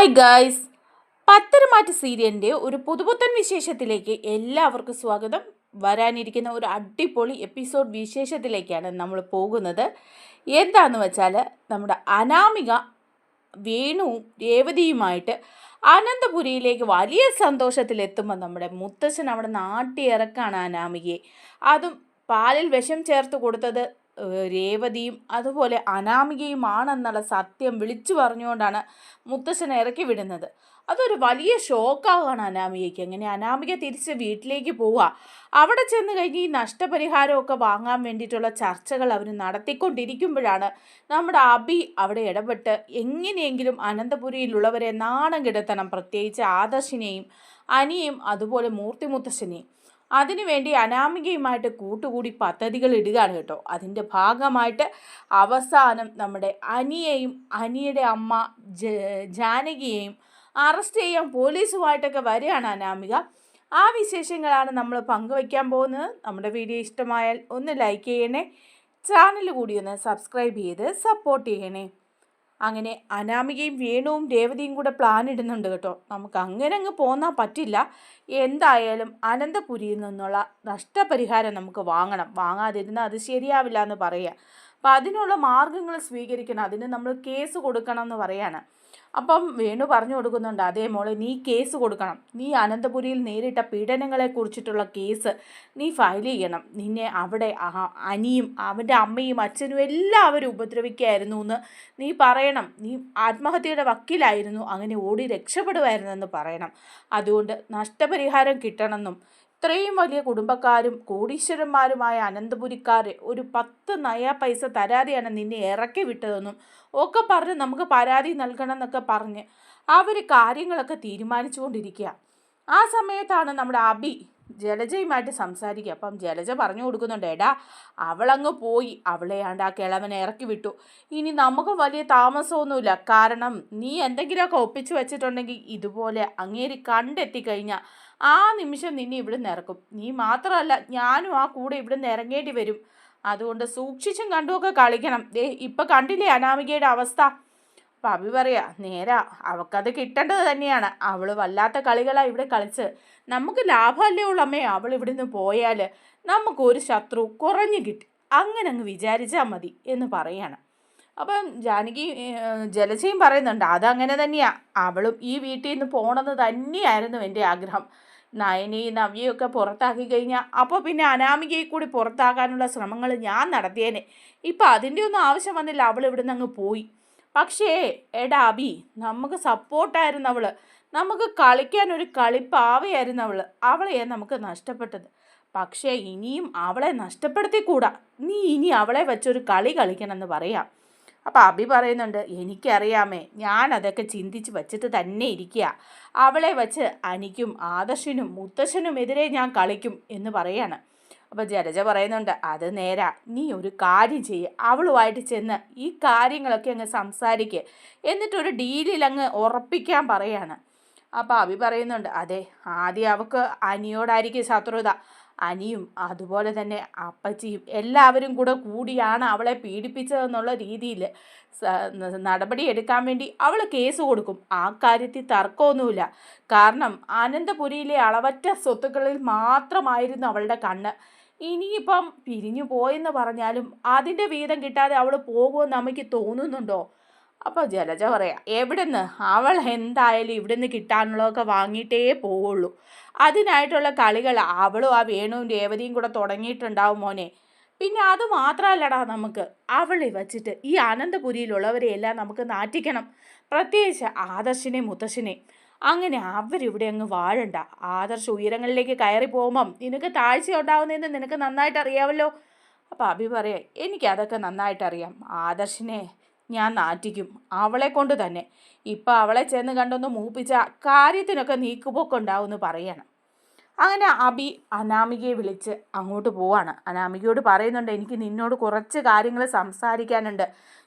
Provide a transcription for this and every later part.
Hi guys Patharamattu സീരിയലിന്റെ ഒരു പുതുപുത്തൻ വിശേഷത്തിലേക്ക് എല്ലാവർക്കും സ്വാഗതം. വരാനിരിക്കുന്ന ഒരു അടിപൊളി എപ്പിസോഡ് വിശേഷത്തിലേക്കാണ് നമ്മൾ പോകുന്നത്. എന്താന്ന് വെച്ചാൽ നമ്മുടെ അനാമിക വേണുവും രേവതിയുമായിട്ട് അനന്തപുരിയിലേക്ക് വലിയ സന്തോഷത്തിലെത്തുമ്പോൾ നമ്മുടെ മുത്തശ്ശൻ അവിടെ നാട്ടിയിറക്കാണ് അനാമികയെ. അതും പാലിൽ വിഷം ചേർത്ത് കൊടുത്തത് രേവതിയും അതുപോലെ അനാമികയുമാണെന്നുള്ള സത്യം വിളിച്ചു പറഞ്ഞുകൊണ്ടാണ് മുത്തശ്ശനെ ഇറക്കി വിടുന്നത്. അതൊരു വലിയ ഷോക്കാവാണ് അനാമികയ്ക്ക്. അങ്ങനെ അനാമിക തിരിച്ച് വീട്ടിലേക്ക് പോവുക? അവിടെ ചെന്ന് കഴിഞ്ഞ് ഈ നഷ്ടപരിഹാരമൊക്കെ വാങ്ങാൻ വേണ്ടിയിട്ടുള്ള ചർച്ചകൾ അവർ നടത്തിക്കൊണ്ടിരിക്കുമ്പോഴാണ് നമ്മുടെ അബി അവിടെ ഇടപെട്ട് എങ്ങനെയെങ്കിലും അനന്തപുരിയിലുള്ളവരെ നാണം കെടുത്തണം. പ്രത്യേകിച്ച് ആദർശിനെയും അനിയും അതുപോലെ മൂർത്തി മുത്തശ്ശനെയും. അതിനുവേണ്ടി അനാമികയുമായിട്ട് കൂട്ടുകൂടി പദ്ധതികൾ ഇടുകയാണ് കേട്ടോ. അതിന്റെ ഭാഗമായിട്ട് അവസാനം നമ്മുടെ അനിയെയും അനിയുടെ അമ്മ ജാനകിയെയും അറസ്റ്റ് ചെയ്യാൻ പോലീസുമായിട്ടൊക്കെ വരികയാണ് അനാമിക. ആ വിശേഷങ്ങളാണ് നമ്മൾ പങ്കുവയ്ക്കാൻ പോകുന്നത്. നമ്മുടെ വീഡിയോ ഇഷ്ടമായാൽ ഒന്ന് ലൈക്ക് ചെയ്യണേ. ചാനൽ കൂടി ഒന്ന് സബ്സ്ക്രൈബ് ചെയ്ത് സപ്പോർട്ട് ചെയ്യണേ. അങ്ങനെ അനാമികയും വേണുവും രേവതിയും കൂടെ പ്ലാൻ ഇടുന്നുണ്ട് കേട്ടോ. നമുക്ക് അങ്ങനെ അങ്ങ് പോന്നാൽ പറ്റില്ല. എന്തായാലും അനന്തപുരിയിൽ നിന്നുള്ള നഷ്ടപരിഹാരം നമുക്ക് വാങ്ങണം. വാങ്ങാതിരുന്നാൽ അത് ശരിയാവില്ല എന്ന് പറയുക. അപ്പം അതിനുള്ള മാർഗങ്ങൾ സ്വീകരിക്കണം. അതിന് നമ്മൾ കേസ് കൊടുക്കണം എന്ന് പറയാണ് അപ്പം വേണു പറഞ്ഞു കൊടുക്കുന്നുണ്ട് അതേ മോളെ നീ കേസ് കൊടുക്കണം. നീ അനന്തപുരിയിൽ നേരിട്ട പീഡനങ്ങളെ കുറിച്ചിട്ടുള്ള കേസ് നീ ഫയൽ ചെയ്യണം. നിന്നെ അവിടെ അനിയും അവന്റെ അമ്മയും അച്ഛനും എല്ലാവരും ഉപദ്രവിക്കുകയായിരുന്നു എന്ന് നീ പറയണം. നീ ആത്മഹത്യയുടെ വക്കീലായിരുന്നു അങ്ങനെ ഓടി രക്ഷപ്പെടുമായിരുന്നെന്ന് പറയണം. അതുകൊണ്ട് നഷ്ടപരിഹാരം കിട്ടണമെന്നും ഇത്രയും വലിയ കുടുംബക്കാരും കോടീശ്വരന്മാരുമായ അനന്തപുരിക്കാരെ ഒരു പത്ത് നയ പൈസ തരാതെയാണ് നിന്നെ ഇറക്കി വിട്ടതെന്നും ഒക്കെ പറഞ്ഞ് നമുക്ക് പരാതി നൽകണം എന്നൊക്കെ പറഞ്ഞ് അവർ കാര്യങ്ങളൊക്കെ തീരുമാനിച്ചുകൊണ്ടിരിക്കുക ആ സമയത്താണ് നമ്മുടെ അബി ജലജയുമായിട്ട് സംസാരിക്കുക. അപ്പം ജലജ പറഞ്ഞു കൊടുക്കുന്നുണ്ട് എടാ അവളങ്ങ് പോയി. അവളെയാണ്ട് ആ കിളവനെ ഇറക്കി വിട്ടു. ഇനി നമുക്ക് വലിയ താമസമൊന്നുമില്ല. കാരണം നീ എന്തെങ്കിലുമൊക്കെ ഒപ്പിച്ച് വെച്ചിട്ടുണ്ടെങ്കിൽ ഇതുപോലെ അങ്ങേരി കണ്ടെത്തിക്കഴിഞ്ഞാൽ ആ നിമിഷം നിന്നെ ഇവിടുന്ന് ഇറക്കും. നീ മാത്രമല്ല ഞാനും ആ കൂടെ ഇവിടുന്ന് ഇറങ്ങേണ്ടി വരും. അതുകൊണ്ട് സൂക്ഷിച്ചും കണ്ടുമൊക്കെ കളിക്കണം. ദേ ഇപ്പം കണ്ടില്ലേ അനാമികയുടെ അവസ്ഥ? അപ്പം അഭി പറയാ നേരാ അവൾക്കത് കിട്ടേണ്ടത് തന്നെയാണ്. അവൾ വല്ലാത്ത കളികളാണ് ഇവിടെ കളിച്ച്. നമുക്ക് ലാഭമല്ലേ ഉള്ളൂ അമ്മേ അവൾ ഇവിടുന്ന് പോയാൽ നമുക്കൊരു ശത്രു കുറഞ്ഞു കിട്ടി. അങ്ങനെ അങ്ങ് വിചാരിച്ചാൽ മതി എന്ന് പറയാണ്. അപ്പം ജാനകി ജലജയും പറയുന്നുണ്ട് അതങ്ങനെ തന്നെയാ. അവളും ഈ വീട്ടിൽ നിന്ന് പോകണമെന്ന് തന്നെയായിരുന്നു എന്റെ ആഗ്രഹം. നയനെയും നവ്യയും ഒക്കെ പുറത്താക്കി കഴിഞ്ഞാൽ അപ്പോൾ പിന്നെ അനാമികയെ കൂടി പുറത്താക്കാനുള്ള ശ്രമങ്ങൾ ഞാൻ നടത്തിയേനെ. ഇപ്പം അതിന്റെ ഒന്നും ആവശ്യം വന്നില്ല അവൾ ഇവിടുന്ന് അങ്ങ് പോയി. പക്ഷേ എടാ അബി നമുക്ക് സപ്പോർട്ടായിരുന്നു അവൾ നമുക്ക് കളിക്കാൻ ഒരു കളിപ്പാവയായിരുന്നു അവൾ അവളെയാ നമുക്ക് നഷ്ടപ്പെട്ടത്. പക്ഷേ ഇനിയും അവളെ നഷ്ടപ്പെടുത്തിക്കൂടാ. നീ ഇനി അവളെ വെച്ചൊരു കളി കളിക്കണമെന്ന് പറയാം. അപ്പം അബി പറയുന്നുണ്ട് എനിക്കറിയാമേ ഞാൻ അതൊക്കെ ചിന്തിച്ച് വച്ചിട്ട് തന്നെ ഇരിക്കുക അവളെ വച്ച് അനിക്കും ആദർശനും മുത്തശ്ശനും എതിരെ ഞാൻ കളിക്കും എന്ന് പറയാണ്. അപ്പോൾ ജലജ പറയുന്നുണ്ട് അത് നേരാ. നീ ഒരു കാര്യം ചെയ്യ്. അവളുമായിട്ട് ചെന്ന് ഈ കാര്യങ്ങളൊക്കെ അങ്ങ് സംസാരിക്കുക എന്നിട്ടൊരു ഡീലിൽ അങ്ങ് ഉറപ്പിക്കാൻ പറയാണ്. അപ്പോൾ അഭി പറയുന്നുണ്ട് അതെ ആദ്യം അവൾക്ക് അനിയോടായിരിക്കും ശത്രുത. അനിയും അതുപോലെ തന്നെ അപ്പച്ചിയും എല്ലാവരും കൂടെ കൂടിയാണ് അവളെ പീഡിപ്പിച്ചതെന്നുള്ള രീതിയിൽ നടപടി എടുക്കാൻ വേണ്ടി അവൾ കേസ് കൊടുക്കും. ആ കാര്യത്തിൽ തർക്കമൊന്നുമില്ല. കാരണം അനന്തപുരിയിലെ അളവറ്റ സ്വത്തുക്കളിൽ മാത്രമായിരുന്നു അവളുടെ കണ്ണ്. ഇനിയിപ്പം പിരിഞ്ഞു പോയെന്ന് പറഞ്ഞാലും അതിന്റെ വീതം കിട്ടാതെ അവൾ പോകുമെന്ന് അമ്മയ്ക്ക് തോന്നുന്നുണ്ടോ? അപ്പോൾ ജലജ പറയാ എവിടുന്ന്? അവൾ എന്തായാലും ഇവിടുന്ന് കിട്ടാനുള്ളതൊക്കെ വാങ്ങിയിട്ടേ പോവുള്ളൂ. അതിനായിട്ടുള്ള കളികൾ അവളും ആ വേണുവും രേവതിയും കൂടെ തുടങ്ങിയിട്ടുണ്ടാവും മോനെ. പിന്നെ അത് മാത്രമല്ലടാ നമുക്ക്. അവളെ വച്ചിട്ട് ഈ അനന്തപുരിയിലുള്ളവരെയെല്ലാം നമുക്ക് നാറ്റിക്കണം. പ്രത്യേകിച്ച് ആദർശിനെ മുത്തശ്ശിനെ അങ്ങനെ അവരിവിടെ അങ്ങ് വാഴണ്ട. ആദർശ ഉയരങ്ങളിലേക്ക് കയറി പോകുമ്പം നിനക്ക് താഴ്ച ഉണ്ടാവുന്നതെന്ന് നിനക്ക് നന്നായിട്ട് അറിയാമല്ലോ അപ്പം അഭി പറയാം എനിക്കതൊക്കെ നന്നായിട്ടറിയാം. ആദർശിനെ ഞാൻ നാറ്റിക്കും. അവളെ കൊണ്ട് തന്നെ. ഇപ്പം അവളെ ചെന്ന് കണ്ടൊന്ന് മൂപ്പിച്ച കാര്യത്തിനൊക്കെ നീക്കുപോക്കുണ്ടാവുമെന്ന് പറയണം. അങ്ങനെ അബി അനാമികയെ വിളിച്ച് അങ്ങോട്ട് പോവാണ്. അനാമികയോട് പറയുന്നുണ്ട് എനിക്ക് നിന്നോട് കുറച്ച് കാര്യങ്ങൾ സംസാരിക്കാനുണ്ട്.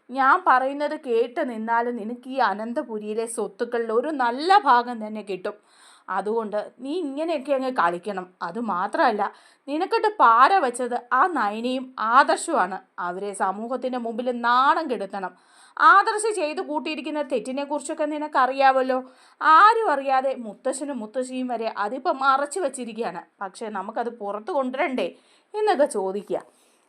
ഞാൻ പറയുന്നത് കേട്ട് നിന്നാലും നിനക്ക് ഈ അനന്തപുരിയിലെ സ്വത്തുക്കളിൽ ഒരു നല്ല ഭാഗം തന്നെ കിട്ടും. അതുകൊണ്ട് നീ ഇങ്ങനെയൊക്കെ അങ്ങ് കളിക്കണം. അതുമാത്രമല്ല നിനക്കിട്ട് പാര വെച്ചത് ആ നയനയും ആദർശവുമാണ് അവരെ സമൂഹത്തിന്റെ മുമ്പിൽ നാണം കെടുത്തണം. ആദർശ് ചെയ്തു കൂട്ടിയിരിക്കുന്ന തെറ്റിനെ കുറിച്ചൊക്കെ നിനക്കറിയാവല്ലോ. ആരും അറിയാതെ മുത്തശ്ശനും മുത്തശ്ശിയും വരെ അതിപ്പം മറച്ചു വച്ചിരിക്കുകയാണ്. പക്ഷേ നമുക്കത് പുറത്ത് കൊണ്ടുവരണ്ടേ എന്നൊക്കെ ചോദിക്കുക.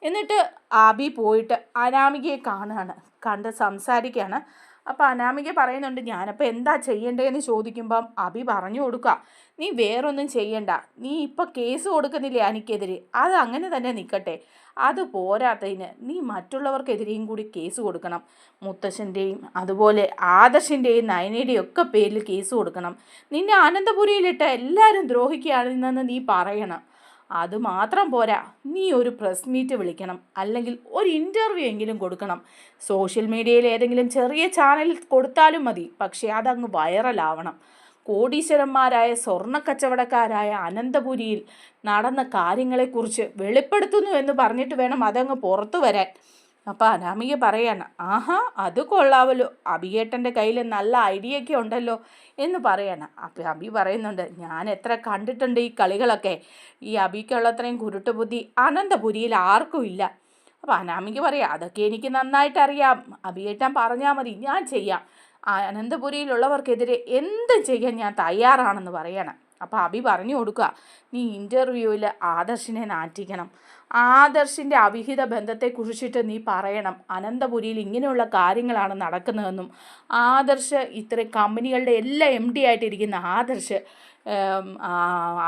എന്നിട്ട് ആബി പോയിട്ട് അനാമികയെ കാണുകയാണ്. കണ്ട് സംസാരിക്കുകയാണ്. അപ്പോൾ അനാമിക പറയുന്നുണ്ട് ഞാനപ്പോൾ എന്താ ചെയ്യേണ്ടതെന്ന് ചോദിക്കുമ്പം അബി പറഞ്ഞു കൊടുക്കുക. നീ വേറൊന്നും ചെയ്യണ്ട. നീ ഇപ്പോൾ കേസ് കൊടുക്കുന്നില്ലേ എനിക്കെതിരെ അത് അങ്ങനെ തന്നെ നിൽക്കട്ടെ. അത് പോരാത്തതിന് നീ മറ്റുള്ളവർക്കെതിരെയും കൂടി കേസ് കൊടുക്കണം. മുത്തശ്ശന്റെയും അതുപോലെ ആദർശിന്റെയും നയനയുടെയും ഒക്കെ പേരിൽ കേസ് കൊടുക്കണം. നിന്നെ അനന്തപുരിയിലിട്ട് എല്ലാവരും ദ്രോഹിക്കുകയാണെന്ന് നീ പറയണം. അത് മാത്രം പോരാ നീ ഒരു പ്രസ് മീറ്റ് വിളിക്കണം. അല്ലെങ്കിൽ ഒരു ഇന്റർവ്യൂ എങ്കിലും കൊടുക്കണം. സോഷ്യൽ മീഡിയയിൽ ഏതെങ്കിലും ചെറിയ ചാനൽ കൊടുത്താലും മതി. പക്ഷേ അതങ്ങ് വൈറലാവണം. കോടീശ്വരന്മാരായ സ്വർണ കച്ചവടക്കാരായ അനന്തപുരിയിൽ നടന്ന കാര്യങ്ങളെക്കുറിച്ച് വെളിപ്പെടുത്തുന്നു എന്ന് പറഞ്ഞിട്ട് വേണം അതങ്ങ് പുറത്തു വരാൻ. അപ്പോൾ അനാമിക പറയാണ് ആഹാ അത് കൊള്ളാവല്ലോ. അഭിയേട്ടന്റെ കയ്യിൽ നല്ല ഐഡിയ ഒക്കെ ഉണ്ടല്ലോ എന്ന് പറയാണ്. അപ്പം അബി പറയുന്നുണ്ട് ഞാൻ എത്ര കണ്ടിട്ടുണ്ട് ഈ കളികളൊക്കെ. ഈ അബിക്കുള്ളത്രയും കുരുട്ടുബുദ്ധി അനന്തപുരിയിൽ ആർക്കും ഇല്ല. അപ്പോൾ അനാമിക പറയാം അതൊക്കെ എനിക്ക് നന്നായിട്ട് അറിയാം അഭിയേട്ടൻ പറഞ്ഞാൽ മതി ഞാൻ ചെയ്യാം. അനന്തപുരിയിലുള്ളവർക്കെതിരെ എന്ത് ചെയ്യാൻ ഞാൻ തയ്യാറാണെന്ന് പറയണം. അപ്പോൾ അഭി പറഞ്ഞു കൊടുക്കുക നീ ഇന്റർവ്യൂവിൽ ആദർശിനെ നാറ്റിക്കണം. ആദർശിന്റെ അവിഹിത ബന്ധത്തെ ബന്ധത്തെക്കുറിച്ചിട്ട് നീ പറയണം. അനന്തപുരിയിൽ ഇങ്ങനെയുള്ള കാര്യങ്ങളാണ് നടക്കുന്നതെന്നും ആദർശ് ഇത്ര കമ്പനികളുടെ എല്ലാ എം ഡി ആയിട്ടിരിക്കുന്ന ആദർശ്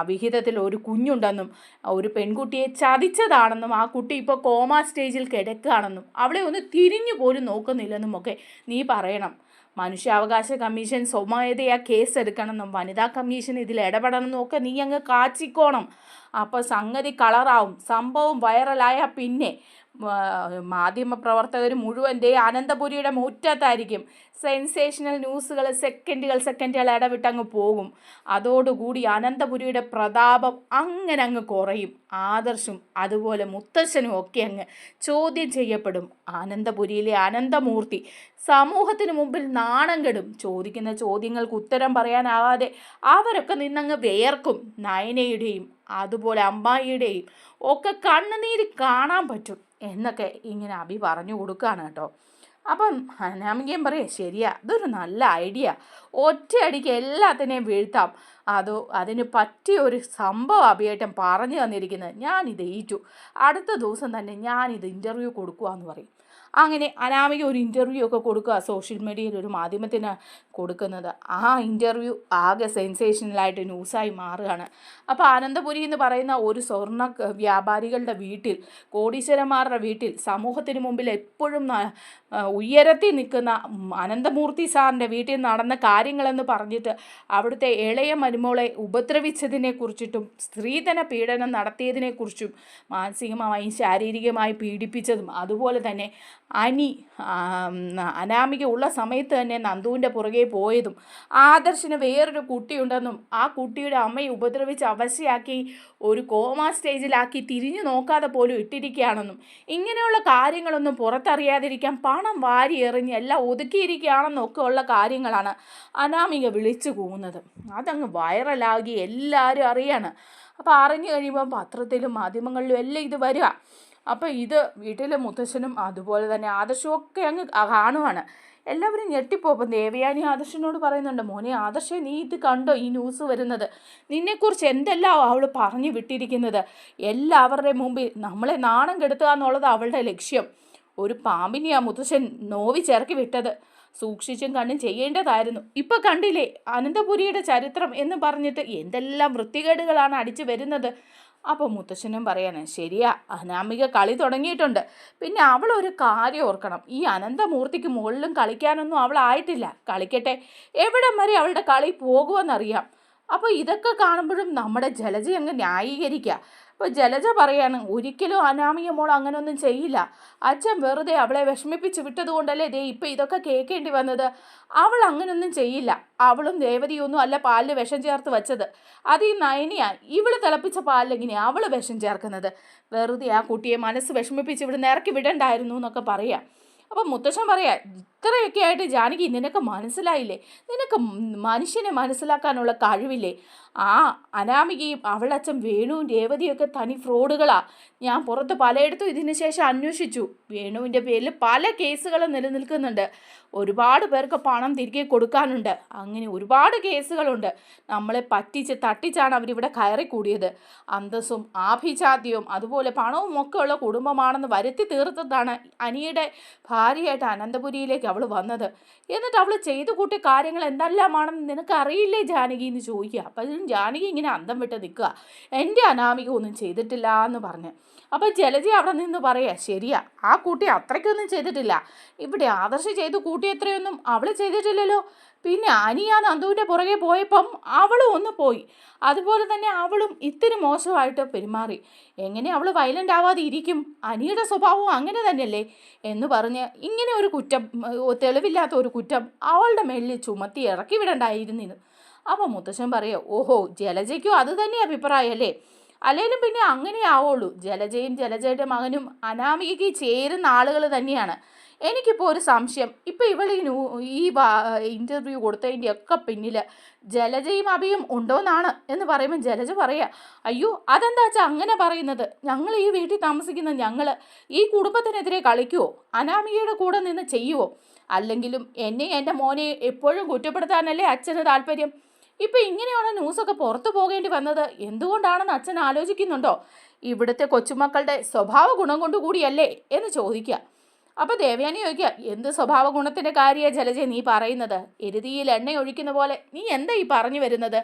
അവിഹിതത്തിൽ ഒരു കുഞ്ഞുണ്ടെന്നും ഒരു പെൺകുട്ടിയെ ചതിച്ചതാണെന്നും ആ കുട്ടി ഇപ്പോൾ കോമ സ്റ്റേജിൽ കിടക്കുകയാണെന്നും അവളെ ഒന്ന് തിരിഞ്ഞു പോലും നോക്കുന്നില്ലെന്നും ഒക്കെ നീ പറയണം. മനുഷ്യാവകാശ കമ്മീഷൻ സ്വമേധയാ കേസ് എടുക്കണമെന്നും വനിതാ കമ്മീഷൻ ഇതിൽ ഇടപെടണമെന്നും ഒക്കെ നീ അങ്ങ് കാച്ചിക്കോണം. അപ്പോൾ സംഗതി കളറാവും സംഭവം വൈറലായാൽ പിന്നെ മാധ്യമപ്രവർത്തകർ ദേ ആനന്ദപുരിയുടെ മുറ്റത്തായിരിക്കും. സെൻസേഷണൽ ന്യൂസുകൾ സെക്കൻഡുകൾ സെക്കൻഡുകൾ ഇടവിട്ടങ്ങ് പോകും. അതോടുകൂടി അനന്തപുരിയുടെ പ്രതാപം അങ്ങനെ അങ്ങ് കുറയും. ആദർശും അതുപോലെ മുത്തശ്ശനും ഒക്കെ അങ്ങ് ചോദ്യം ചെയ്യപ്പെടും. ആനന്ദപുരിയിലെ അനന്തമൂർത്തി സമൂഹത്തിന് മുമ്പിൽ നാണം കെടും. ചോദിക്കുന്ന ചോദ്യങ്ങൾക്ക് ഉത്തരം പറയാനാവാതെ അവരൊക്കെ നിന്നങ്ങ് വേർക്കും. നയനയുടെയും അതുപോലെ അമ്മായിയുടെയും ഒക്കെ കണ്ണുനീര് കാണാൻ പറ്റും. എന്നൊക്കെ ഇങ്ങനെ അഭി പറഞ്ഞു കൊടുക്കുകയാണ് കേട്ടോ. അപ്പം അനാമികയും പറയാം ശരിയാ ഇതൊരു നല്ല ഐഡിയ. ഒറ്റയടിക്ക് എല്ലാത്തിനെയും വീഴ്ത്താം. അത് അതിന് പറ്റിയ ഒരു സംഭവം അഭിയേട്ടൻ പറഞ്ഞു തന്നിരിക്കുന്നത്. ഞാനിത് ഏറ്റു. അടുത്ത ദിവസം തന്നെ ഞാനിത് ഇന്റർവ്യൂ കൊടുക്കുക എന്ന് പറയും. അങ്ങനെ അനാമിക ഒരു ഇന്റർവ്യൂ ഒക്കെ കൊടുക്കുക സോഷ്യൽ മീഡിയയിൽ ഒരു മാധ്യമത്തിന് കൊടുക്കുന്നത്. ആ ഇന്റർവ്യൂ ആകെ സെൻസേഷനലായിട്ട് ന്യൂസായി മാറുകയാണ്. അപ്പോൾ ആനന്ദപുരി എന്ന് പറയുന്ന ഒരു സ്വർണ വ്യാപാരികളുടെ വീട്ടിൽ കോടീശ്വരന്മാരുടെ വീട്ടിൽ സമൂഹത്തിന് മുമ്പിൽ എപ്പോഴും ഉയരത്തിൽ നിൽക്കുന്ന അനന്തമൂർത്തി സാറിന്റെ വീട്ടിൽ നടന്ന കാര്യങ്ങളെന്ന് പറഞ്ഞിട്ട് അവിടുത്തെ ഇളയ മരുമോളെ ഉപദ്രവിച്ചതിനെ കുറിച്ചിട്ടും സ്ത്രീധന പീഡനം നടത്തിയതിനെക്കുറിച്ചും മാനസികമായും ശാരീരികമായി പീഡിപ്പിച്ചതും അതുപോലെ തന്നെ അനി അനാമിക ഉള്ള സമയത്ത് തന്നെ നന്ദുവിന്റെ പുറകെ പോയതും ആദർശിന് വേറൊരു കുട്ടിയുണ്ടെന്നും ആ കുട്ടിയുടെ അമ്മയെ ഉപദ്രവിച്ച് അവശയാക്കി ഒരു കോമ സ്റ്റേജിലാക്കി തിരിഞ്ഞു നോക്കാതെ പോലും ഇട്ടിരിക്കുകയാണെന്നും ഇങ്ങനെയുള്ള കാര്യങ്ങളൊന്നും പുറത്തറിയാതിരിക്കാൻ പണം വാരി എറിഞ്ഞ് എല്ലാം ഒതുക്കിയിരിക്കുകയാണെന്നൊക്കെ ഉള്ള കാര്യങ്ങളാണ് അനാമിക വിളിച്ചു പോകുന്നത് അതങ്ങ് വൈറലാകി എല്ലാവരും അറിയാണ്. അപ്പോൾ അറിഞ്ഞു കഴിയുമ്പോൾ പത്രത്തിലും മാധ്യമങ്ങളിലും എല്ലാം ഇത് വരിക. അപ്പോൾ ഇത് വീട്ടിലെ മുത്തശ്ശനും അതുപോലെ തന്നെ ആദർശമൊക്കെ അങ്ങ് കാണുവാണ്. എല്ലാവരും ഞെട്ടിപ്പോപ്പം ദേവയാനി ആദർശനോട് പറയുന്നുണ്ട് മോനെ ആദർശ നീ ഇത് കണ്ടോ ഈ ന്യൂസ് വരുന്നത്? നിന്നെക്കുറിച്ച് എന്തെല്ലാം അവൾ പറഞ്ഞു വിട്ടിരിക്കുന്നത്? എല്ലാവരുടെയും മുമ്പിൽ നമ്മളെ നാണം കെടുത്തുക എന്നുള്ളത് അവളുടെ ലക്ഷ്യം. ഒരു പാമ്പിനെയാ മുത്തശ്ശൻ നോവി ചേർക്കി വിട്ടത്. സൂക്ഷിച്ചും കണ്ണും ചെയ്യേണ്ടതായിരുന്നു. ഇപ്പൊ കണ്ടില്ലേ അനന്തപുരിയുടെ ചരിത്രം എന്ന് പറഞ്ഞിട്ട് എന്തെല്ലാം വൃത്തികേടുകളാണ് അടിച്ചു വരുന്നത്. അപ്പോൾ മുത്തശ്ശനും പറയാണ് ശരിയാ അനാമിക കളി തുടങ്ങിയിട്ടുണ്ട്. പിന്നെ അവൾ ഒരു കാര്യം ഓർക്കണം. ഈ അനന്തമൂർത്തിക്ക് മുകളിലും കളിക്കാനൊന്നും അവൾ ആയിട്ടില്ല. കളിക്കട്ടെ എവിടം വരെ അവളുടെ കളി പോകുമെന്നറിയാം. അപ്പോൾ ഇതൊക്കെ കാണുമ്പോഴും നമ്മുടെ ജലജ അങ്ങ് ന്യായീകരിക്കുക. അപ്പോൾ ജലജ പറയാണ് ഒരിക്കലും അനാമിയ മോൾ അങ്ങനെയൊന്നും ചെയ്യില്ല. അച്ഛൻ വെറുതെ അവളെ വിഷമിപ്പിച്ച് വിട്ടതുകൊണ്ടല്ലേ ദേ ഇപ്പം ഇതൊക്കെ കേൾക്കേണ്ടി വന്നത്. അവൾ അങ്ങനെയൊന്നും ചെയ്യില്ല. അവളും ദേവതയൊന്നും അല്ല പാലിൽ വിഷം ചേർത്ത് വെച്ചത്. അത് ഈ നയനിയാ ഇവൾ തിളപ്പിച്ച പാലിലെങ്ങനെയാണ് അവൾ വിഷം ചേർക്കുന്നത്? വെറുതെ ആ കുട്ടിയെ മനസ്സ് വിഷമിപ്പിച്ച് ഇവിടെ ഇറക്കി വിടണ്ടായിരുന്നു എന്നൊക്കെ പറയാം. അപ്പം മുത്തശ്ശൻ പറയാ ഇത്രയൊക്കെ ആയിട്ട് ജാനകി നിനക്ക് മനസ്സിലായില്ലേ? നിനക്ക് മനുഷ്യനെ മനസ്സിലാക്കാനുള്ള കഴിവില്ലേ? ആ അനാമികയും അവളച്ഛൻ വേണുവും രേവതിയൊക്കെ തനി ഫ്രോഡുകളാ. ഞാൻ പുറത്ത് പലയിടത്തും ഇതിനു ശേഷം അന്വേഷിച്ചു. വേണുവിന്റെ പേരിൽ പല കേസുകളും നിലനിൽക്കുന്നുണ്ട്. ഒരുപാട് പേർക്ക് പണം തിരികെ കൊടുക്കാനുണ്ട്. അങ്ങനെ ഒരുപാട് കേസുകളുണ്ട്. നമ്മളെ പറ്റിച്ച് തട്ടിച്ചാണ് അവരിവിടെ കയറി കൂടിയത് അന്തസ്സും ആഭിജാത്യവും അതുപോലെ പണവും ഒക്കെ ഉള്ള കുടുംബമാണെന്ന് വരുത്തി തീർത്തതാണ് അനിയുടെ ഭാര്യയായിട്ട് അനന്തപുരിയിലേക്ക് അവൾ വന്നത്. എന്നിട്ട് അവൾ ചെയ്തു കൂട്ടിയ കാര്യങ്ങൾ എന്തെല്ലാമാണെന്ന് നിനക്ക് അറിയില്ലേ ജാനകി എന്ന് ചോദിക്കുക. അപ്പം ജാനകി ഇങ്ങനെ അന്തം വിട്ട് നിൽക്കുക. എന്റെ അനാമിക ഒന്നും ചെയ്തിട്ടില്ല എന്ന് പറഞ്ഞ്. അപ്പോൾ ജലജ അവിടെ നിന്ന് പറയാ ശരിയാ ആ കൂട്ടി അത്രയ്ക്കൊന്നും ചെയ്തിട്ടില്ല. ഇവിടെ ആദർശ് ചെയ്ത് കൂട്ടി എത്രയൊന്നും അവൾ ചെയ്തിട്ടില്ലല്ലോ. പിന്നെ അനിയ നന്ദുവിന്റെ പുറകെ പോയപ്പം അവളും ഒന്ന് പോയി. അതുപോലെ തന്നെ അവളും ഇത്തിരി മോശമായിട്ട് പെരുമാറി. എങ്ങനെ അവൾ വയലന്റ് ആവാതെ ഇരിക്കും? അനിയുടെ സ്വഭാവവും അങ്ങനെ തന്നെയല്ലേ? എന്ന് പറഞ്ഞ് ഇങ്ങനെ ഒരു കുറ്റം തെളിവില്ലാത്ത ഒരു കുറ്റം അവളുടെ മേലിൽ ചുമത്തി ഇറക്കി വിടണ്ടായിരുന്നു. അപ്പോൾ മുത്തശ്ശൻ പറയുക ഓഹോ ജലജയ്ക്കും അത് തന്നെ അഭിപ്രായമല്ലേ അല്ലെങ്കിലും പിന്നെ അങ്ങനെ ആവുള്ളൂ. ജലജയും ജലജയുടെ മകനും അനാമികയ്ക്ക് ചേരുന്ന ആളുകൾ തന്നെയാണ്. എനിക്കിപ്പോൾ ഒരു സംശയം. ഇപ്പോൾ ഇവൾ ഈ ഈ ഇന്റർവ്യൂ കൊടുത്തതിന്റെ ഒക്കെ പിന്നിൽ ജലജയും അഭിയും ഉണ്ടോയെന്നാണ് എന്ന് പറയുമ്പോൾ ജലജ പറയുക അയ്യോ അതെന്താ വെച്ചാൽ അങ്ങനെ പറയുന്നത്? ഞങ്ങൾ ഈ വീട്ടിൽ താമസിക്കുന്ന ഞങ്ങൾ ഈ കുടുംബത്തിനെതിരെ കളിക്കുവോ? അനാമികയുടെ കൂടെ നിന്ന് ചെയ്യുവോ? അല്ലെങ്കിലും എന്നെ എന്റെ മോനെ എപ്പോഴും കുറ്റപ്പെടുത്താനല്ലേ അച്ഛന് താല്പര്യം? ഇപ്പം ഇങ്ങനെയുള്ള ന്യൂസൊക്കെ പുറത്തു പോകേണ്ടി വന്നത് എന്തുകൊണ്ടാണെന്ന് അച്ഛൻ ആലോചിക്കുന്നുണ്ടോ? ഇവിടുത്തെ കൊച്ചുമക്കളുടെ സ്വഭാവ ഗുണം കൊണ്ട് കൂടിയല്ലേ? എന്ന് ചോദിക്കുക. അപ്പോൾ ദേവയാനി ചോദിക്കുക എന്ത് സ്വഭാവ ഗുണത്തിന്റെ കാര്യമാണ് ജലജ നീ പറയുന്നത്? എരുതിയിൽ എണ്ണ ഒഴിക്കുന്ന പോലെ നീ എന്താ ഈ പറഞ്ഞു വരുന്നത്?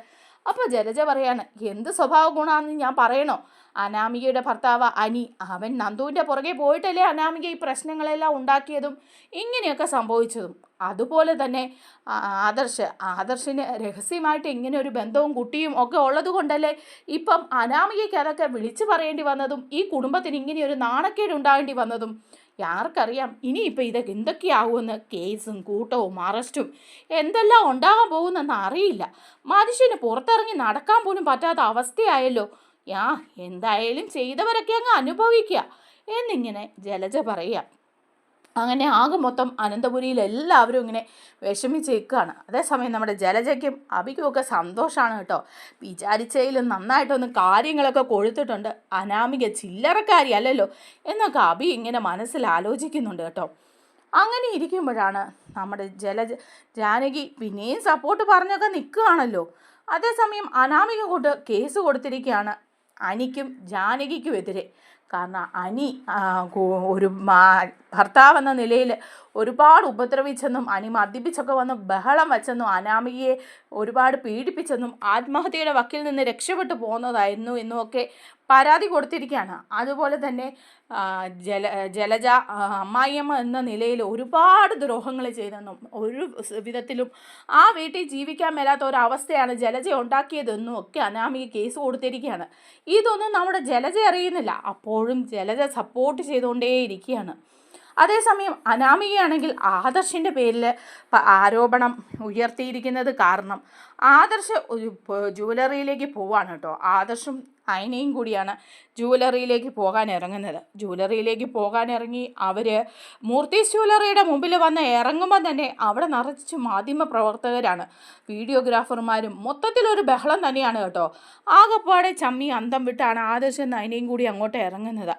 അപ്പോൾ ജലജ പറയാണ് എന്ത് സ്വഭാവ ഗുണമാണെന്ന് ഞാൻ പറയണോ? അനാമികയുടെ ഭർത്താവ് അനി അവൻ നന്ദുവിന്റെ പുറകെ പോയിട്ടല്ലേ അനാമിക ഈ പ്രശ്നങ്ങളെല്ലാം ഉണ്ടാക്കിയതും ഇങ്ങനെയൊക്കെ സംഭവിച്ചതും. അതുപോലെ തന്നെ ആദർശ് ആദർശിന് രഹസ്യമായിട്ട് ഇങ്ങനെ ഒരു ബന്ധവും കുട്ടിയും ഒക്കെ ഉള്ളത് കൊണ്ടല്ലേ ഇപ്പം അനാമികയ്ക്ക് അതൊക്കെ വിളിച്ചു പറയേണ്ടി വന്നതും ഈ കുടുംബത്തിന് ഇങ്ങനെ ഒരു നാണക്കേട് ഉണ്ടാകേണ്ടി വന്നതും. ആർക്കറിയാം ഇനിയിപ്പോൾ ഇതൊക്കെ എന്തൊക്കെയാവുമെന്ന് കേസും കൂട്ടവും അറസ്റ്റും എന്തെല്ലാം ഉണ്ടാകാൻ പോകുന്നെന്ന് അറിയില്ല. മനുഷ്യന് പുറത്തിറങ്ങി നടക്കാൻ പോലും പറ്റാത്ത അവസ്ഥയായല്ലോ. യാ എന്തായാലും ചെയ്തവരൊക്കെ അങ്ങ് അനുഭവിക്കുക. എന്നിങ്ങനെ ജലജ പറയുക അങ്ങനെ ആകെ മൊത്തം അനന്തപുരിയിൽ എല്ലാവരും ഇങ്ങനെ വിഷമിച്ച് നിൽക്കുകയാണ് അതേസമയം നമ്മുടെ ജലജയ്ക്കും അബിക്കും ഒക്കെ സന്തോഷമാണ് കേട്ടോ. വിചാരിച്ചതിലും നന്നായിട്ടൊന്ന് കാര്യങ്ങളൊക്കെ കൊഴുത്തിട്ടുണ്ട്. അനാമിക ചില്ലറക്കാരി അല്ലല്ലോ എന്നൊക്കെ അഭി ഇങ്ങനെ മനസ്സിൽ ആലോചിക്കുന്നുണ്ട് കേട്ടോ. അങ്ങനെ ഇരിക്കുമ്പോഴാണ് നമ്മുടെ ജല ജാനകി പിന്നെയും സപ്പോർട്ട് പറഞ്ഞൊക്കെ നിൽക്കുകയാണല്ലോ. അതേസമയം അനാമിക കൊണ്ട് കേസ് കൊടുത്തിരിക്കുകയാണ് അനിക്കും ജാനകിക്കും എതിരെ കാരണം അനി ഒരു ഭർത്താവ് എന്ന നിലയിൽ ഒരുപാട് ഉപദ്രവിച്ചെന്നും അനി മദ്യപിച്ചൊക്കെ വന്ന് ബഹളം വച്ചെന്നും അനാമികയെ ഒരുപാട് പീഡിപ്പിച്ചെന്നും ആത്മഹത്യയുടെ വക്കിൽ നിന്ന് രക്ഷപ്പെട്ടു പോകുന്നതായിരുന്നു എന്നുമൊക്കെ പരാതി കൊടുത്തിരിക്കുകയാണ്. അതുപോലെ തന്നെ ജല ജലജ അമ്മായിയമ്മ എന്ന നിലയിൽ ഒരുപാട് ദ്രോഹങ്ങൾ ചെയ്തെന്നും ഒരു വിധത്തിലും ആ വീട്ടിൽ ജീവിക്കാൻ മേലാത്ത ഒരവസ്ഥയാണ് ജലജ ഉണ്ടാക്കിയതെന്നും ഒക്കെ അനാമിക കേസ് കൊടുത്തിരിക്കുകയാണ്. ഇതൊന്നും നമ്മുടെ ജലജ അറിയുന്നില്ല. അപ്പോഴും ജലജ സപ്പോർട്ട് ചെയ്തുകൊണ്ടേയിരിക്കുകയാണ്. അതേസമയം അനാമികയാണെങ്കിൽ ആദർശിന്റെ പേരിൽ ആരോപണം ഉയർത്തിയിരിക്കുന്നത് കാരണം ആദർശ് ഒരു ജുവലറിയിലേക്ക് പോവാണ് കേട്ടോ. ആദർശും അയനയും കൂടിയാണ് ജൂവലറിയിലേക്ക് പോകാൻ ഇറങ്ങുന്നത്. ജൂവലറിയിലേക്ക് പോകാൻ ഇറങ്ങി അവർ മൂർത്തി ജൂവലറിയുടെ മുമ്പിൽ വന്ന് ഇറങ്ങുമ്പോൾ തന്നെ അവിടെ നിറച്ച് മാധ്യമ പ്രവർത്തകരാണ്. വീഡിയോഗ്രാഫർമാരും മൊത്തത്തിലൊരു ബഹളം തന്നെയാണ് കേട്ടോ. ആകെപ്പാടെ ചമ്മി അന്തം വിട്ടാണ് ആദർശം നൈനയും കൂടി അങ്ങോട്ട് ഇറങ്ങുന്നത്.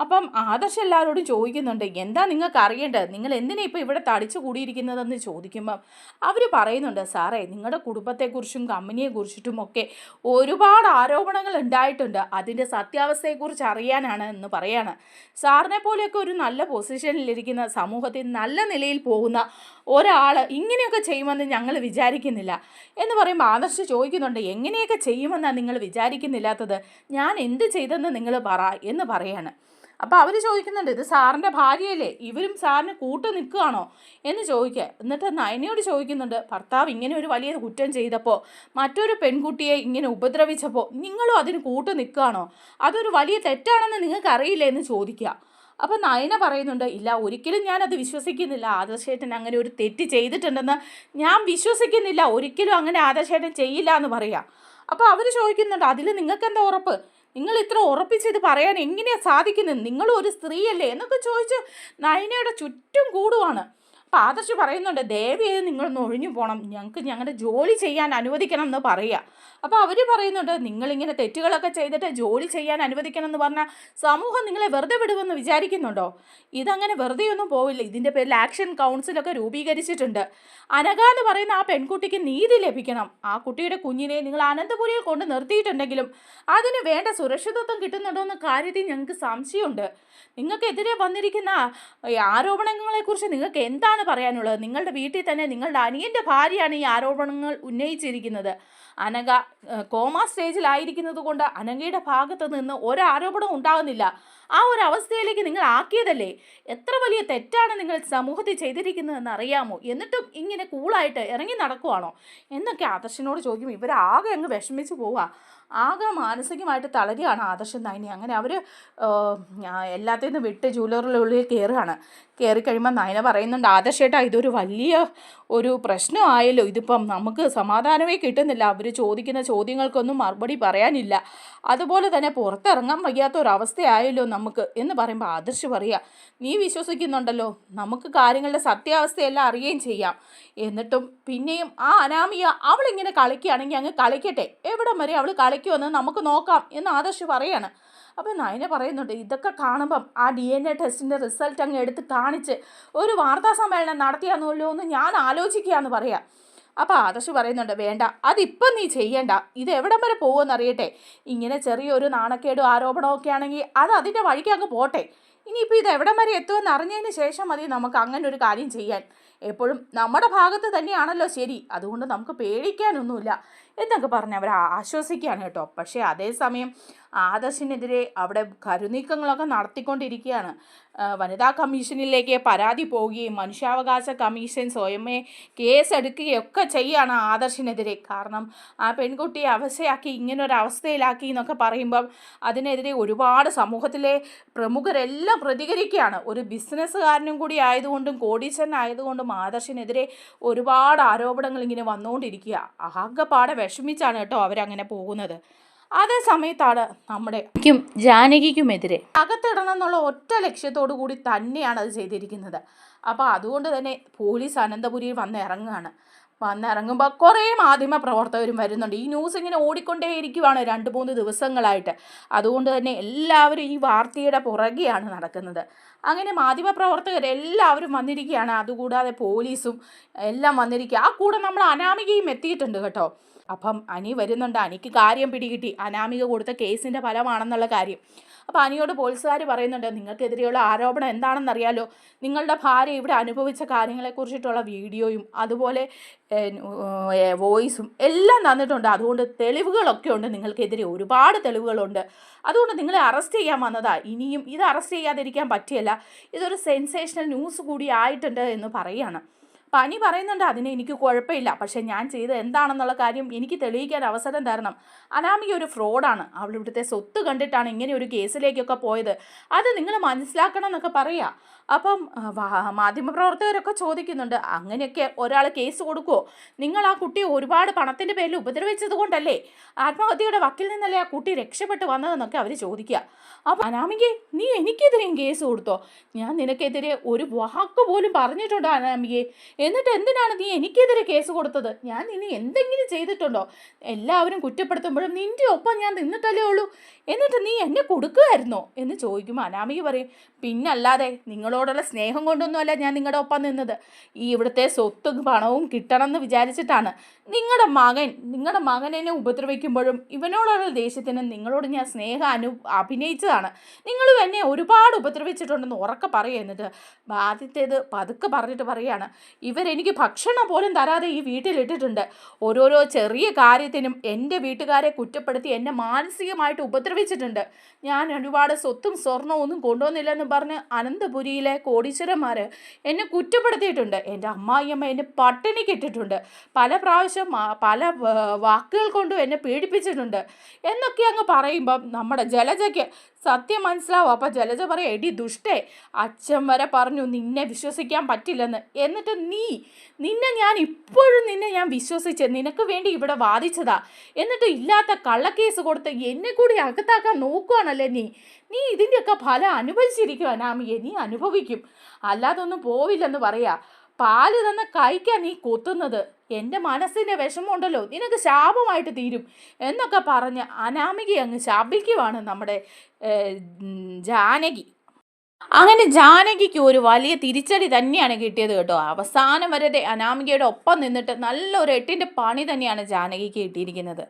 അപ്പം ആദർശ് എല്ലാവരോടും ചോദിക്കുന്നുണ്ട് എന്താ നിങ്ങൾക്ക് അറിയേണ്ടത്? നിങ്ങൾ എന്തിനാ ഇപ്പോൾ ഇവിടെ തടിച്ചു കൂടിയിരിക്കുന്നതെന്ന് ചോദിക്കുമ്പം? അവർ പറയുന്നുണ്ട് സാറേ നിങ്ങളുടെ കുടുംബത്തെക്കുറിച്ചും കമ്പനിയെക്കുറിച്ചിട്ടും ഒക്കെ ഒരുപാട് ആരോപണങ്ങൾ ഉണ്ടായിട്ടുണ്ട്. അതിന്റെ സത്യാവസ്ഥയെക്കുറിച്ച് അറിയാനാണ് എന്ന് പറയാണ്. സാറിനെ പോലെയൊക്കെ ഒരു നല്ല പൊസിഷനിലിരിക്കുന്ന സമൂഹത്തിൽ നല്ല നിലയിൽ പോകുന്ന ഒരാൾ ഇങ്ങനെയൊക്കെ ചെയ്യുമെന്ന് ഞങ്ങൾ വിചാരിക്കുന്നില്ല. എന്ന് പറയുമ്പോൾ ആദർശ് ചോദിക്കുന്നുണ്ട് എങ്ങനെയൊക്കെ ചെയ്യുമെന്നാണ് നിങ്ങൾ വിചാരിക്കുന്നില്ലാത്തത്? ഞാൻ എന്ത് ചെയ്തെന്ന് നിങ്ങൾ പറ എന്ന് പറയാണ്. അപ്പോൾ അവർ ചോദിക്കുന്നുണ്ട് ഇത് സാറിന്റെ ഭാര്യയല്ലേ? ഇവരും സാറിന് കൂട്ട് നിൽക്കുകയാണോ? എന്ന് ചോദിക്കുക. എന്നിട്ട് നയനയോട് ചോദിക്കുന്നുണ്ട് ഭർത്താവ് ഇങ്ങനെ ഒരു വലിയ കുറ്റം ചെയ്തപ്പോൾ മറ്റൊരു പെൺകുട്ടിയെ ഇങ്ങനെ ഉപദ്രവിച്ചപ്പോൾ നിങ്ങളും അതിന് കൂട്ട് നിൽക്കുകയാണോ? അതൊരു വലിയ തെറ്റാണെന്ന് നിങ്ങൾക്ക് അറിയില്ലേ എന്ന് ചോദിക്കുക. അപ്പോൾ നയന പറയുന്നുണ്ട് ഇല്ല ഒരിക്കലും ഞാനത് വിശ്വസിക്കുന്നില്ല. ആദർശേട്ടൻ അങ്ങനെ ഒരു തെറ്റ് ചെയ്തിട്ടുണ്ടെന്ന് ഞാൻ വിശ്വസിക്കുന്നില്ല. ഒരിക്കലും അങ്ങനെ ആദർശേട്ടൻ ചെയ്യില്ല എന്ന് പറയാം. അപ്പോൾ അവർ ചോദിക്കുന്നുണ്ട് അതിൽ നിങ്ങൾക്ക് എന്താ ഉറപ്പ്? നിങ്ങൾ ഇത്ര ഉറപ്പിച്ചിത് പറയാൻ എങ്ങനെയാണ് സാധിക്കുന്നത്? നിങ്ങളും ഒരു സ്ത്രീയല്ലേ? എന്നൊക്കെ ചോദിച്ച് നയനയുടെ ചുറ്റും കൂടുവാണ്. അപ്പോൾ ആദർശ് പറയുന്നുണ്ട് ദേവിയെ നിങ്ങളൊന്ന് ഒഴിഞ്ഞു പോകണം ഞങ്ങൾക്ക് ഞങ്ങളുടെ ജോലി ചെയ്യാൻ അനുവദിക്കണം എന്ന് പറയുക അപ്പോൾ അവർ പറയുന്നുണ്ട് നിങ്ങളിങ്ങനെ തെറ്റുകളൊക്കെ ചെയ്തിട്ട് ജോലി ചെയ്യാൻ അനുവദിക്കണം എന്ന് പറഞ്ഞാൽ സമൂഹം നിങ്ങളെ വെറുതെ വിടുമെന്ന് വിചാരിക്കുന്നുണ്ടോ? ഇതങ്ങനെ വെറുതെ ഒന്നും പോവില്ല. ഇതിന്റെ പേരിൽ ആക്ഷൻ കൗൺസിലൊക്കെ രൂപീകരിച്ചിട്ടുണ്ട്. അനഘ എന്ന് പറയുന്ന ആ പെൺകുട്ടിക്ക് നീതി ലഭിക്കണം. ആ കുട്ടിയുടെ കുഞ്ഞിനെ നിങ്ങൾ അനന്തപുരിയിൽ കൊണ്ട് നിർത്തിയിട്ടുണ്ടെങ്കിലും അതിന് വേണ്ട സുരക്ഷിതത്വം കിട്ടുന്നുണ്ടോ എന്ന കാര്യത്തിൽ ഞങ്ങൾക്ക് സംശയമുണ്ട്. നിങ്ങൾക്കെതിരെ വന്നിരിക്കുന്ന ആരോപണങ്ങളെക്കുറിച്ച് നിങ്ങൾക്ക് എന്താണ് പറയാനുള്ളത്? നിങ്ങളുടെ വീട്ടിൽ തന്നെ നിങ്ങളുടെ അനിയന്റെ ഭാര്യയാണ് ഈ ആരോപണങ്ങൾ ഉന്നയിച്ചിരിക്കുന്നത്. ഏഹ്, കോമ സ്റ്റേജിലായിരിക്കുന്നത് കൊണ്ട് അനഘയുടെ ഭാഗത്ത് നിന്ന് ഒരാരോപണം ഉണ്ടാകുന്നില്ല ആ ഒരു അവസ്ഥയിലേക്ക് നിങ്ങൾ ആക്കിയതല്ലേ? എത്ര വലിയ തെറ്റാണ് നിങ്ങൾ സമൂഹത്തിൽ ചെയ്തിരിക്കുന്നതെന്ന് അറിയാമോ എന്നിട്ടും ഇങ്ങനെ കൂളായിട്ട് ഇറങ്ങി നടക്കുവാണോ? എന്നൊക്കെ ആദർശനോട് ചോദിക്കും ഇവരാകെ അങ്ങ് വിഷമിച്ച് പോവുക. ആകെ മാനസികമായിട്ട് തളരുകയാണ് ആദർശം നയനി. അങ്ങനെ അവർ എല്ലാത്തിൽ നിന്ന് വിട്ട് ഉള്ളിൽ കയറുകയാണ് കയറി കഴിയുമ്പോൾ നയന പറയുന്നുണ്ട് ആദർശേട്ടാ ഇതൊരു വലിയ ഒരു പ്രശ്നമായല്ലോ. ഇതിപ്പം നമുക്ക് സമാധാനമേ കിട്ടുന്നില്ല. അവർ ചോദിക്കുന്ന ചോദ്യങ്ങൾക്കൊന്നും മറുപടി പറയാനില്ല. അതുപോലെ തന്നെ പുറത്തിറങ്ങാൻ വയ്യാത്ത ഒരവസ്ഥയായല്ലോ നമുക്ക്. എന്ന് പറയുമ്പോൾ ആദർശ് പറയുക നീ വിശ്വസിക്കുന്നുണ്ടല്ലോ. നമുക്ക് കാര്യങ്ങളുടെ സത്യാവസ്ഥയെല്ലാം അറിയുകയും ചെയ്യാം. എന്നിട്ടും പിന്നെയും ആ അനാമിക അവളിങ്ങനെ കളിക്കുകയാണെങ്കിൽ അങ്ങ് കളിക്കട്ടെ. എവിടം വരെ അവൾ കളിക്കുമെന്ന് നമുക്ക് നോക്കാം എന്ന് ആദർശ് പറയാണ്. അപ്പോൾ നയന പറയുന്നുണ്ട് ഇതൊക്കെ കാണുമ്പം ആ ഡി എൻ എ ടെസ്റ്റിന്റെ റിസൾട്ട് അങ്ങ് എടുത്ത് കാണിച്ച് ഒരു വാർത്താ സമ്മേളനം എന്ന് ഞാൻ ആലോചിക്കുകയെന്ന് പറയാം. അപ്പോൾ ആദർശ് പറയുന്നുണ്ട് വേണ്ട അതിപ്പം നീ ചെയ്യേണ്ട. ഇത് എവിടം വരെ പോകുമെന്ന് അറിയട്ടെ ഇങ്ങനെ ചെറിയൊരു നാണക്കേടും ആരോപണമൊക്കെ ആണെങ്കിൽ അത് അതിന്റെ വഴിക്ക് അങ്ങ് പോട്ടെ. ഇനിയിപ്പോൾ ഇത് എവിടം വരെ എത്തുമെന്ന് അറിഞ്ഞതിന് ശേഷം മതി നമുക്ക് അങ്ങനെ ഒരു കാര്യം ചെയ്യാൻ. എപ്പോഴും നമ്മുടെ ഭാഗത്ത് തന്നെയാണല്ലോ ശരി. അതുകൊണ്ട് നമുക്ക് പേടിക്കാനൊന്നുമില്ല എന്നൊക്കെ പറഞ്ഞ് അവർ ആശ്വസിക്കുകയാണ് കേട്ടോ. പക്ഷേ അതേസമയം ആദർശിനെതിരെ അവിടെ കരുനീക്കങ്ങളൊക്കെ നടത്തിക്കൊണ്ടിരിക്കുകയാണ്. വനിതാ കമ്മീഷനിലേക്ക് പരാതി പോവുകയും മനുഷ്യാവകാശ കമ്മീഷൻ സ്വയമേ കേസെടുക്കുകയും ഒക്കെ ചെയ്യുകയാണ് ആദർശിനെതിരെ. കാരണം ആ പെൺകുട്ടിയെ അവശയാക്കി ഇങ്ങനൊരവസ്ഥയിലാക്കി എന്നൊക്കെ പറയുമ്പം അതിനെതിരെ ഒരുപാട് സമൂഹത്തിലെ പ്രമുഖരെല്ലാം പ്രതികരിക്കുകയാണ്. ഒരു ബിസിനസ്സുകാരനും കൂടി ആയതുകൊണ്ടും കോടീശ്വരനായതുകൊണ്ടും ആദർശിനെതിരെ ഒരുപാട് ആരോപണങ്ങൾ ഇങ്ങനെ വന്നുകൊണ്ടിരിക്കുക. ആകെപ്പാടെ വിഷമിച്ചാണ് കേട്ടോ അവരങ്ങനെ പോകുന്നത്. അതേ സമയത്താണ് നമ്മുടെ ക്കും ജാനകിക്കുമെതിരെ അകത്തിടണമെന്നുള്ള ഒറ്റ ലക്ഷ്യത്തോടു കൂടി തന്നെയാണ് അത് ചെയ്തിരിക്കുന്നത്. അപ്പോൾ അതുകൊണ്ട് തന്നെ പോലീസ് അനന്തപുരിയിൽ വന്ന് ഇറങ്ങുകയാണ്. വന്നിറങ്ങുമ്പോൾ കുറേ മാധ്യമ പ്രവർത്തകരും വരുന്നുണ്ട്. ഈ ന്യൂസ് ഇങ്ങനെ ഓടിക്കൊണ്ടേയിരിക്കുവാണ് രണ്ട് മൂന്ന് ദിവസങ്ങളായിട്ട്. അതുകൊണ്ട് തന്നെ എല്ലാവരും ഈ വാർത്തയുടെ പുറകെയാണ് നടക്കുന്നത്. അങ്ങനെ മാധ്യമ പ്രവർത്തകർ എല്ലാവരും വന്നിരിക്കുകയാണ്. അതുകൂടാതെ പോലീസും എല്ലാം വന്നിരിക്കുക. ആ കൂടെ നമ്മൾ അനാമികയും എത്തിയിട്ടുണ്ട് കേട്ടോ. അപ്പം അനി വരുന്നുണ്ട്. അനിക്ക് കാര്യം പിടികിട്ടി. അനാമിക കൊടുത്ത കേസിന്റെ ഫലമാണെന്നുള്ള കാര്യം. അപ്പോൾ അനിയോട് പോലീസുകാർ പറയുന്നുണ്ട് നിങ്ങൾക്കെതിരെയുള്ള ആരോപണം എന്താണെന്നറിയാലോ? നിങ്ങളുടെ ഭാര്യ ഇവിടെ അനുഭവിച്ച കാര്യങ്ങളെക്കുറിച്ചിട്ടുള്ള വീഡിയോയും അതുപോലെ വോയിസും എല്ലാം തന്നിട്ടുണ്ട്. അതുകൊണ്ട് തെളിവുകളൊക്കെ ഉണ്ട്. നിങ്ങൾക്കെതിരെ ഒരുപാട് തെളിവുകളുണ്ട്. അതുകൊണ്ട് നിങ്ങളെ അറസ്റ്റ് ചെയ്യാൻ വന്നതാ. ഇനിയും ഇത് അറസ്റ്റ് ചെയ്യാതിരിക്കാൻ പറ്റിയല്ല. ഇതൊരു സെൻസേഷണൽ ന്യൂസ് കൂടി ആയിട്ടുണ്ട് എന്ന് പറയാണ് പനി പറയുന്നുണ്ട്. അതിന് എനിക്ക് കുഴപ്പമില്ല. പക്ഷേ ഞാൻ ചെയ്ത് എന്താണെന്നുള്ള കാര്യം എനിക്ക് തെളിയിക്കാൻ അവസരം തരണം. അനാമിക ഒരു ഫ്രോഡാണ്. അവൾ ഇവിടുത്തെ സ്വത്ത് കണ്ടിട്ടാണ് ഇങ്ങനെ ഒരു കേസിലേക്കൊക്കെ പോയത്. അത് നിങ്ങൾ മനസ്സിലാക്കണം എന്നൊക്കെ പറയാം. അപ്പം മാധ്യമപ്രവർത്തകരൊക്കെ ചോദിക്കുന്നുണ്ട് അങ്ങനെയൊക്കെ ഒരാൾ കേസ് കൊടുക്കുമോ നിങ്ങൾ ആ കുട്ടിയെ ഒരുപാട് പണത്തിന്റെ പേരിൽ ഉപദ്രവിച്ചത് കൊണ്ടല്ലേ? ആത്മഹത്യയുടെ വക്കിൽ നിന്നല്ലേ ആ കുട്ടി രക്ഷപ്പെട്ട് വന്നതെന്നൊക്കെ അവർ ചോദിക്കുക. അപ്പം അനാമികെ നീ എനിക്കെതിരെയും കേസ് കൊടുത്തോ? ഞാൻ നിനക്കെതിരെ ഒരു വാക്ക് പോലും പറഞ്ഞിട്ടുണ്ടോ അനാമികെ? എന്നിട്ട് എന്തിനാണ് നീ എനിക്കെതിരെ കേസ് കൊടുത്തത്? ഞാൻ നിന്നെ എന്തെങ്കിലും ചെയ്തിട്ടുണ്ടോ? എല്ലാവരും കുറ്റപ്പെടുത്തുമ്പോഴും നിന്റെ ഒപ്പം ഞാൻ നിന്നിട്ടല്ലേ ഉള്ളൂ. എന്നിട്ട് നീ എന്നെ കൊടുക്കുമായിരുന്നോ എന്ന് ചോദിക്കുമ്പോൾ അനാമിക പറയും പിന്നല്ലാതെ നിങ്ങളോടുള്ള സ്നേഹം കൊണ്ടൊന്നുമല്ല ഞാൻ നിങ്ങളുടെ ഒപ്പം നിന്നത്. ഈ ഇവിടുത്തെ സ്വത്തും പണവും കിട്ടണം എന്ന് വിചാരിച്ചിട്ടാണ്. നിങ്ങളുടെ മകൻ നിങ്ങളുടെ മകൻ എന്നെ ഉപദ്രവിക്കുമ്പോഴും ഇവനോടുള്ള ദേഷ്യത്തിന് നിങ്ങളോട് ഞാൻ സ്നേഹം അനു അഭിനയിച്ചതാണ്. നിങ്ങളും എന്നെ ഒരുപാട് ഉപദ്രവിച്ചിട്ടുണ്ടെന്ന് ഉറക്കെ പറയുക എന്നിട്ട് ആദ്യത്തേത് പതുക്കെ പറഞ്ഞിട്ട് പറയാണ് ഇവരെനിക്ക് ഭക്ഷണം പോലും തരാതെ ഈ വീട്ടിലിട്ടിട്ടുണ്ട്. ഓരോരോ ചെറിയ കാര്യത്തിനും എന്റെ വീട്ടുകാരെ കുറ്റപ്പെടുത്തി എന്നെ മാനസികമായിട്ട് ഉപദ്രവിച്ചിട്ടുണ്ട്. ഞാൻ ഒരുപാട് സ്വത്തും സ്വർണവും ഒന്നും കൊണ്ടുവന്നില്ലെന്ന് പറഞ്ഞ് അനന്തപുരിയിലെ കോടീശ്വരന്മാർ എന്നെ കുറ്റപ്പെടുത്തിയിട്ടുണ്ട്. എന്റെ അമ്മായിയമ്മ എന്നെ പട്ടിണി കെട്ടിട്ടുണ്ട് പല പ്രാവശ്യം പല വാക്കുകൾ കൊണ്ടും എന്നെ പീഡിപ്പിച്ചിട്ടുണ്ട്. എന്നൊക്കെ അങ്ങ് പറയുമ്പം നമ്മുടെ ജലജയ്ക്ക് സത്യം മനസ്സിലാവും. ജലജ പറയും എടി ദുഷ്ടേ അച്ഛൻ വരെ പറഞ്ഞു നിന്നെ വിശ്വസിക്കാൻ പറ്റില്ലെന്ന്. എന്നിട്ട് നീ നിന്നെ ഞാൻ ഇപ്പോഴും നിന്നെ ഞാൻ വിശ്വസിച്ച് നിനക്ക് വേണ്ടി ഇവിടെ വാദിച്ചതാ. എന്നിട്ട് ഇല്ലാത്ത കള്ളക്കേസ് കൊടുത്ത് എന്നെ കൂടി അകത്താക്കാൻ നോക്കുവാണല്ലേ നീ. നീ ഇതിന്റെയൊക്കെ ഫലം അനുഭവിച്ചിരിക്കും അനാമിയെ നീ അനുഭവിക്കും. അല്ലാതൊന്നും പോവില്ലെന്ന് പറയാ. പാൽ തന്നെ കൈക്കാ നീ കൊത്തുന്നത്. എന്റെ മനസ്സിന്റെ വിഷമമുണ്ടല്ലോ. നിനക്ക് ശാപമായിട്ട് തീരും. എന്നൊക്കെ പറഞ്ഞ് അനാമിക അങ്ങ് ശാപിക്കുവാണ് നമ്മുടെ ജാനകി. അങ്ങനെ ജാനകിക്ക് ഒരു വലിയ തിരിച്ചടി തന്നെയാണ് കിട്ടിയത് കേട്ടോ. അവസാനം വരെ അനാമികയുടെ ഒപ്പം നിന്നിട്ട് നല്ലൊരു എട്ടിന്റെ പണി തന്നെയാണ് ജാനകിക്ക് കിട്ടിയിരിക്കുന്നത്.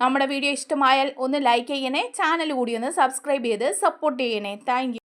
നമ്മുടെ വീഡിയോ ഇഷ്ടമായാൽ ഒന്ന് ലൈക്ക് ചെയ്യണേ ചാനൽ കൂടി ഒന്ന് സബ്സ്ക്രൈബ് ചെയ്ത് സപ്പോർട്ട് ചെയ്യണേ. താങ്ക്